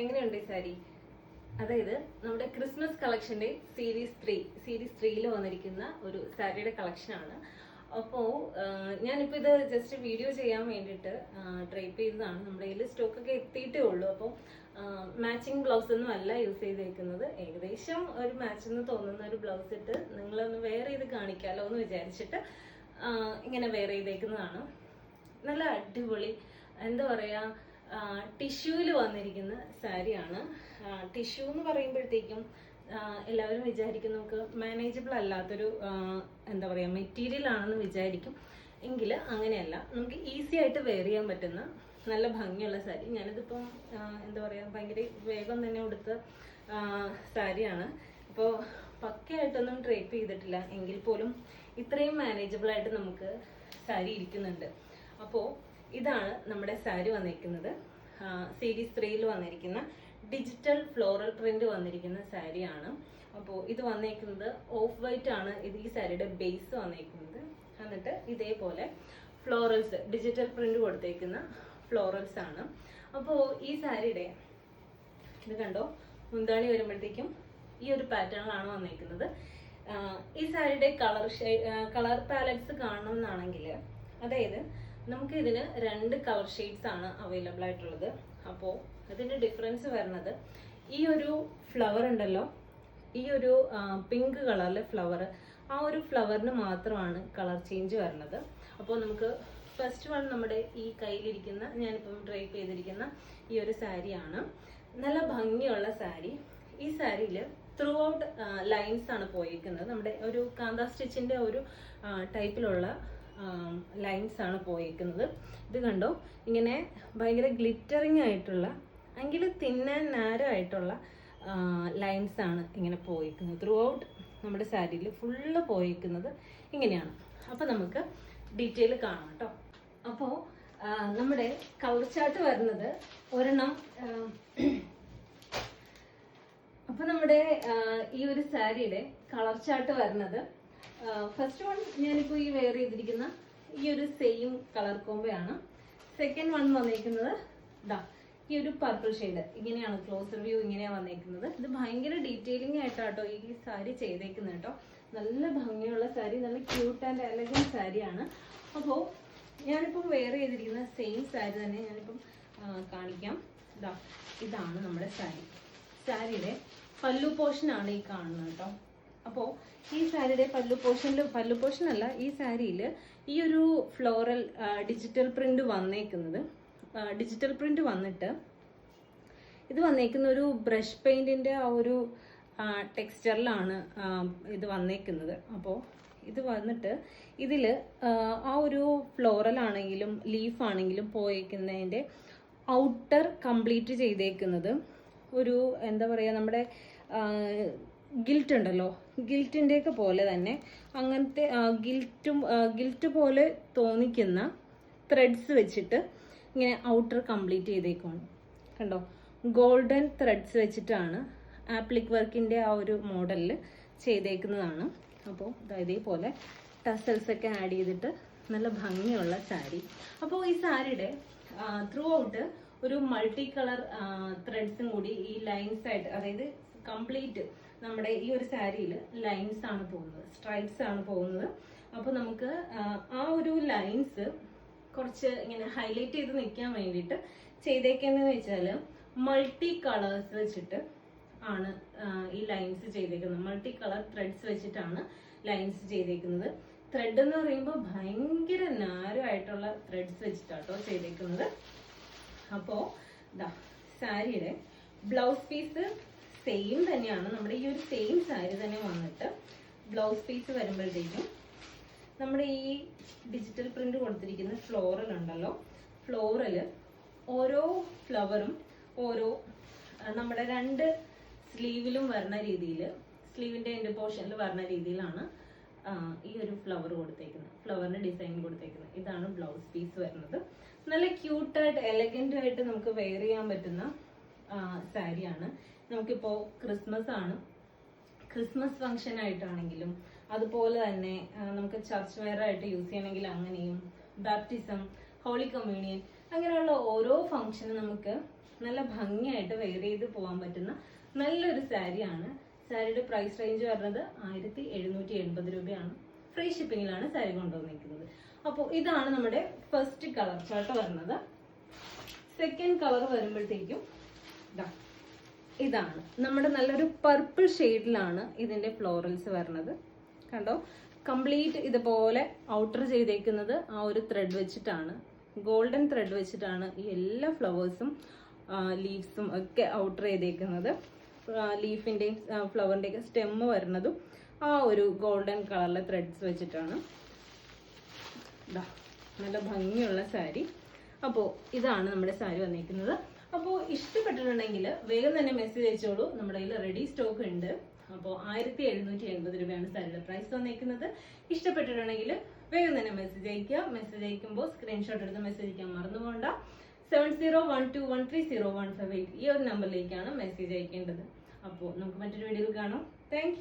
എങ്ങനെയുണ്ട് ഈ സാരി? അതായത് നമ്മുടെ ക്രിസ്മസ് കളക്ഷന്റെ സീരീസ് ത്രീ സീരീസ് ത്രീയിൽ വന്നിരിക്കുന്ന ഒരു സാരിയുടെ ആണ് അപ്പോൾ ഞാനിപ്പോൾ ഇത് ജസ്റ്റ് വീഡിയോ ചെയ്യാൻ വേണ്ടിയിട്ട് ഡ്രൈപ്പ് ചെയ്തതാണ്. നമ്മുടെ കയ്യിൽ സ്റ്റോക്കൊക്കെ എത്തിയിട്ടേ ഉള്ളൂ. അപ്പോൾ മാച്ചിങ് ബ്ലൗസ് ഒന്നും അല്ല യൂസ് ചെയ്തേക്കുന്നത്. ഏകദേശം ഒരു മാച്ച് എന്ന് തോന്നുന്ന ഒരു ബ്ലൗസ് ഇട്ട് നിങ്ങളൊന്ന് വെയർ ചെയ്ത് കാണിക്കാമല്ലോ എന്ന് വിചാരിച്ചിട്ട് ഇങ്ങനെ വെയർ ചെയ്തേക്കുന്നതാണ്. നല്ല അടിപൊളി എന്താ പറയാ ടിഷ്യൂവിൽ വന്നിരിക്കുന്ന സാരിയാണ്. ടിഷ്യൂ എന്ന് പറയുമ്പോഴത്തേക്കും എല്ലാവരും വിചാരിക്കും നമുക്ക് മാനേജബിൾ അല്ലാത്തൊരു എന്താ പറയുക മെറ്റീരിയൽ ആണെന്ന് വിചാരിക്കും. എങ്കിൽ അങ്ങനെയല്ല നമുക്ക് ഈസി ആയിട്ട് വെയർ ചെയ്യാൻ പറ്റുന്ന നല്ല ഭംഗിയുള്ള സാരി. ഞാനിതിപ്പം എന്താ പറയുക ഭയങ്കര വേഗം തന്നെ ഉടുത്ത സാരിയാണ്. അപ്പോൾ പക്കയായിട്ടൊന്നും ഡ്രേപ്പ് ചെയ്തിട്ടില്ല. എങ്കിൽ പോലും ഇത്രയും മാനേജബിൾ ആയിട്ട് നമുക്ക് സാരി ഇരിക്കുന്നുണ്ട്. അപ്പോൾ ഇതാണ് നമ്മുടെ സാരി വന്നിരിക്കുന്നത്. സീരീസ് ത്രീയിൽ വന്നിരിക്കുന്ന ഡിജിറ്റൽ ഫ്ലോറൽ പ്രിന്റ് വന്നിരിക്കുന്ന സാരിയാണ്. അപ്പോൾ ഇത് വന്നിരിക്കുന്നത് ഓഫ് വൈറ്റ് ആണ്. ഇത് ഈ സാരിയുടെ ബേസ് വന്നിരിക്കുന്നത് എന്നിട്ട് ഇതേപോലെ ഫ്ലോറൽസ് ഡിജിറ്റൽ പ്രിന്റ് കൊടുത്തേക്കുന്ന ഫ്ലോറൽസ് ആണ്. അപ്പോൾ ഈ സാരിയുടെ ഇത് കണ്ടോ? മുന്താണി വരുമ്പോഴത്തേക്കും ഈ ഒരു പാറ്റേണിലാണ് വന്നിരിക്കുന്നത് ഈ സാരിയുടെ കളർ കളർ പാലറ്റ്സ് കാണണമെന്നാണെങ്കിൽ അതായത് നമുക്ക് ഇതിന് രണ്ട് കളർ ഷെയ്ഡ്സ് ആണ് അവൈലബിൾ ആയിട്ടുള്ളത്. അപ്പോൾ അതിന്റെ ഡിഫറൻസ് വരുന്നത് ഈ ഒരു ഫ്ലവർ ഉണ്ടല്ലോ ഈ ഒരു പിങ്ക് കളറിലെ ഫ്ലവർ ആ ഒരു ഫ്ലവറിന് മാത്രമാണ് കളർ ചേഞ്ച് വരുന്നത്. അപ്പോൾ നമുക്ക് ഫസ്റ്റ് വൺ നമ്മുടെ ഈ കയ്യിലിരിക്കുന്ന ഞാനിപ്പം ഡ്രൈപ്പ് ചെയ്തിരിക്കുന്ന ഈ ഒരു സാരിയാണ് നല്ല ഭംഗിയുള്ള സാരി ഈ സാരിയിൽ ത്രൂ ഔട്ട് ലൈൻസ് ആണ് പോയിരിക്കുന്നത് നമ്മുടെ ഒരു കാന്ത സ്റ്റിച്ചിന്റെ ഒരു ടൈപ്പിലുള്ള ലൈൻസ് ആണ് പോയിരിക്കുന്നത് ഇത് കണ്ടോ? ഇങ്ങനെ ഭയങ്കര ഗ്ലിറ്ററിങ് ആയിട്ടുള്ള എങ്കിൽ തിന്നാൻ നാരോ ആയിട്ടുള്ള ലൈൻസ് ആണ് ഇങ്ങനെ പോയിരിക്കുന്നത് ത്രൂ ഔട്ട് നമ്മുടെ സാരിയിൽ ഫുള്ള് പോയിരിക്കുന്നത് ഇങ്ങനെയാണ്. അപ്പോൾ നമുക്ക് ഡീറ്റെയിൽ കാണാം കേട്ടോ. അപ്പോൾ നമ്മുടെ കളർ ചാർട്ട് വരുന്നത് ഒരെണ്ണം അപ്പോൾ അപ്പൊ നമ്മുടെ ഈ ഒരു സാരിയുടെ കളർ ചാർട്ട് വരുന്നത് ഫസ്റ്റ് വൺ ഞാനിപ്പോ ഈ വെയർ ചെയ്തിരിക്കുന്ന ഈ ഒരു സെയിം കളർ കോമ്പയാണ് സെക്കൻഡ് വൺ വന്നിരിക്കുന്നത് ദാ ഈ ഒരു പർപ്പിൾ ഷെയ്ഡ് ഇങ്ങനെയാണ് ക്ലോസർ വ്യൂ ഇങ്ങനെയാണ് വന്നേക്കുന്നത്. ഇത് ഭയങ്കര ഡീറ്റെയിലിംഗ് ആയിട്ടാട്ടോ ഈ സാരി ചെയ്തേക്കുന്നത് കേട്ടോ നല്ല ഭംഗിയുള്ള സാരി നല്ല ക്യൂട്ട് ആൻഡ് എലഗന്റ് സാരിയാണ് അപ്പോൾ ഞാനിപ്പം വെയർ ചെയ്തിരിക്കുന്ന സെയിം സാരി തന്നെ ഞാനിപ്പം കാണിക്കാം. ഇതാ ഇതാണ് നമ്മുടെ സാരി സാരിയുടെ പല്ലു പോർഷൻ ആണ് ഈ കാണുന്നത് കേട്ടോ അപ്പോൾ ഈ സാരിയുടെ പല്ലു പോർഷനിൽ പല്ലു പോർഷൻ അല്ല ഈ സാരിയിൽ ഈ ഒരു ഫ്ലോറൽ ഡിജിറ്റൽ പ്രിന്റ് വന്നേക്കുന്നത്. ഡിജിറ്റൽ പ്രിന്റ് വന്നിട്ട് ഇത് വന്നേക്കുന്ന ഒരു ബ്രഷ് പെയിന്റിന്റെ ആ ഒരു ടെക്സ്ചറിലാണ് ഇത് വന്നേക്കുന്നത്. അപ്പോൾ ഇത് വന്നിട്ട് ഇതിൽ ആ ഒരു ഫ്ലോറൽ ആണെങ്കിലും ലീഫ് ആണെങ്കിലും പോയേക്കുന്നതിന്റെ ഔട്ടർ കംപ്ലീറ്റ് ചെയ്തേക്കുന്നത് ഒരു എന്താ പറയുക നമ്മുടെ ഗിൽറ്റ് ഉണ്ടല്ലോ ഗിൽറ്റിന്റെയൊക്കെ പോലെ തന്നെ അങ്ങനത്തെ ഗിൽറ്റും ഗിൽറ്റ് പോലെ തോന്നിക്കുന്ന ത്രെഡ്സ് വെച്ചിട്ട് ഇങ്ങനെ ഔട്ടർ കംപ്ലീറ്റ് ചെയ്തേക്കുവാണ്. കണ്ടോ? ഗോൾഡൻ ത്രെഡ്സ് വെച്ചിട്ടാണ് ആപ്ലിക് വർക്കിന്റെ ആ ഒരു മോഡലിൽ ചെയ്തേക്കുന്നതാണ്. അപ്പോൾ ഇതേപോലെ ടസൽസ് ഒക്കെ ആഡ് ചെയ്തിട്ട് നല്ല ഭംഗിയുള്ള സാരി അപ്പോൾ ഈ സാരിയുടെ ത്രൂ ഔട്ട് ഒരു മൾട്ടി കളർ ത്രെഡ്സും കൂടി ഈ ലൈൻസ് ആയിട്ട് അതായത് കംപ്ലീറ്റ് നമ്മുടെ ഈ ഒരു സാരിയിൽ ലൈൻസ് ആണ് പോകുന്നത് സ്ട്രൈപ്സ് ആണ് പോകുന്നത്. അപ്പോൾ നമുക്ക് ആ, ഒരു ലൈൻസ് കുറച്ച് ഇങ്ങനെ ഹൈലൈറ്റ് ചെയ്ത് നിൽക്കാൻ വേണ്ടിയിട്ട് ചെയ്തേക്കുന്നതെന്ന് വെച്ചാൽ മൾട്ടി കളേഴ്സ് വെച്ചിട്ട് ആണ് ഈ ലൈൻസ് ചെയ്തേക്കുന്നത്. മൾട്ടി കളർ ത്രെഡ്സ് വെച്ചിട്ടാണ് ലൈൻസ് ചെയ്തേക്കുന്നത്. ത്രെഡ് എന്ന് പറയുമ്പോൾ ഭയങ്കര നാരോ ആയിട്ടുള്ള ത്രെഡ്സ് വെച്ചിട്ടാട്ടോ ചെയ്തേക്കുന്നത്. അപ്പോൾ ദാ സാരിയുടെ ബ്ലൗസ് പീസ് സെയിം തന്നെയാണ്. നമ്മുടെ ഈ ഒരു സെയിം സാരി തന്നെ വന്നിട്ട് ബ്ലൗസ് പീസ് വരുമ്പോഴത്തേക്കും നമ്മുടെ ഈ ഡിജിറ്റൽ പ്രിന്റ് കൊടുത്തിരിക്കുന്ന ഫ്ലോറൽ ഉണ്ടല്ലോ. ഫ്ലോറൽ ഓരോ ഫ്ലവറും ഓരോ നമ്മുടെ രണ്ട് സ്ലീവിലും വരുന്ന രീതിയിൽ സ്ലീവിന്റെ എന്റെ പോർഷനിൽ വരുന്ന രീതിയിലാണ് ഈ ഒരു ഫ്ലവർ കൊടുത്തേക്കുന്നത് ഫ്ലവറിന്റെ ഡിസൈൻ കൊടുത്തേക്കുന്നത് ഇതാണ് ബ്ലൗസ് പീസ് വരുന്നത്. നല്ല ക്യൂട്ടായിട്ട് എലഗന്റ് ആയിട്ട് നമുക്ക് വെയർ ചെയ്യാൻ പറ്റുന്ന സാരിയാണ് നമുക്കിപ്പോൾ ക്രിസ്മസ് ആണ്. ക്രിസ്മസ് ഫംഗ്ഷൻ ആയിട്ടാണെങ്കിലും അതുപോലെ തന്നെ നമുക്ക് ചർച്ച് വെയർ ആയിട്ട് യൂസ് ചെയ്യണമെങ്കിൽ അങ്ങനെയും ബാപ്റ്റിസം ഹോളി കമ്മ്യൂണിയൻ അങ്ങനെയുള്ള ഓരോ ഫംഗ്ഷനും നമുക്ക് നല്ല ഭംഗിയായിട്ട് വെയർ ചെയ്ത് പോകാൻ പറ്റുന്ന നല്ലൊരു സാരിയാണ് സാരിയുടെ പ്രൈസ് റേഞ്ച് വരുന്നത് ആയിരത്തി എഴുന്നൂറ്റി എൺപത് രൂപയാണ് ഫ്രീ ഷിപ്പിങ്ങിലാണ് സാരി കൊണ്ടുവന്നിരിക്കുന്നത്. അപ്പോൾ ഇതാണ് നമ്മുടെ ഫസ്റ്റ് കളർ ചേട്ട വരുന്നത്. സെക്കൻഡ് കളർ വരുമ്പോഴത്തേക്കും ഇതാ ഇതാണ്. നമ്മുടെ നല്ലൊരു പർപ്പിൾ ഷെയ്ഡിലാണ് ഇതിന്റെ ഫ്ലോറൽസ് വരുന്നത്. കണ്ടോ? കംപ്ലീറ്റ് ഇതുപോലെ ഔട്ടർ ചെയ്തേക്കുന്നത് ആ ഒരു ത്രെഡ് വെച്ചിട്ടാണ്. ഗോൾഡൻ ത്രെഡ് വെച്ചിട്ടാണ് ഈ എല്ലാ ഫ്ലവേഴ്സും ലീവ്സും ഒക്കെ ഔട്ടർ ചെയ്തേക്കുന്നത്. ലീഫിന്റെയും ഫ്ലവറിന്റെയൊക്കെ സ്റ്റെമ്മ് വരുന്നതും ആ ഒരു ഗോൾഡൻ കളറിലെ ത്രെഡ്സ് വെച്ചിട്ടാണ്. നല്ല ഭംഗിയുള്ള സാരി. അപ്പോൾ ഇതാണ് നമ്മുടെ സാരി വന്നിരിക്കുന്നത്. അപ്പോൾ ഇഷ്ടപ്പെട്ടിട്ടുണ്ടെങ്കിൽ വേഗം തന്നെ മെസ്സേജ് അയച്ചോളൂ. നമ്മുടെ കയ്യിൽ റെഡി സ്റ്റോക്ക് ഉണ്ട്. അപ്പോൾ ആയിരത്തി എഴുന്നൂറ്റി എൺപത് രൂപയാണ് സാരിയുടെ പ്രൈസ് വന്നിരിക്കുന്നത്. ഇഷ്ടപ്പെട്ടിട്ടുണ്ടെങ്കിൽ വേഗം തന്നെ മെസ്സേജ് അയക്കുക മെസ്സേജ് അയക്കുമ്പോൾ സ്ക്രീൻഷോട്ട് എടുത്ത് മെസ്സേജ് അയക്കാൻ മറന്നു പോകണ്ട. Seven zero one two one three zero one five eight ഈ ഒരു നമ്പറിലേക്കാണ് മെസ്സേജ് അയക്കേണ്ടത്. അപ്പോൾ നമുക്ക് മറ്റൊരു വീഡിയോയിൽ കാണാം. താങ്ക്